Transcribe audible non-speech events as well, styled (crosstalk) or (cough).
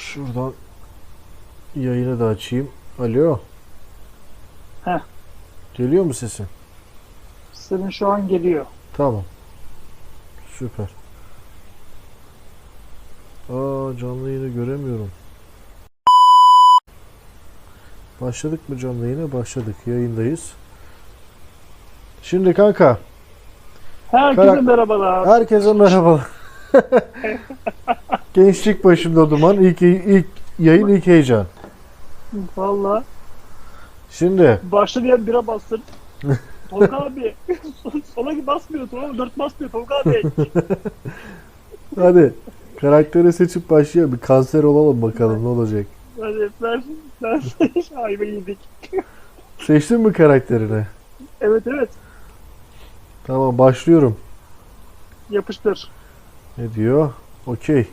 Şuradan yayını da açayım. Alo. Heh. Geliyor mu sesin? Senin şu an geliyor. Tamam. Süper. Aa canlı yayını göremiyorum. Başladık mı canlı yayına? Başladık. Yayındayız. Şimdi kanka Herkese Karak- merhabalar. herkese merhaba. (laughs) Gençlik başımda duman. İlk, ilk yayın ilk heyecan. Valla Şimdi başlayan bira bastır. Tolga abi (laughs) sola basmıyor Tolga dört basmıyor Tolga abi. (laughs) hadi karakteri seçip başlayalım. Bir kanser olalım bakalım ne olacak. Hadi ver ver ayva yedik. Seçtin mi karakterini? Evet evet Tamam başlıyorum. yapıştır. Ne diyor? Okey.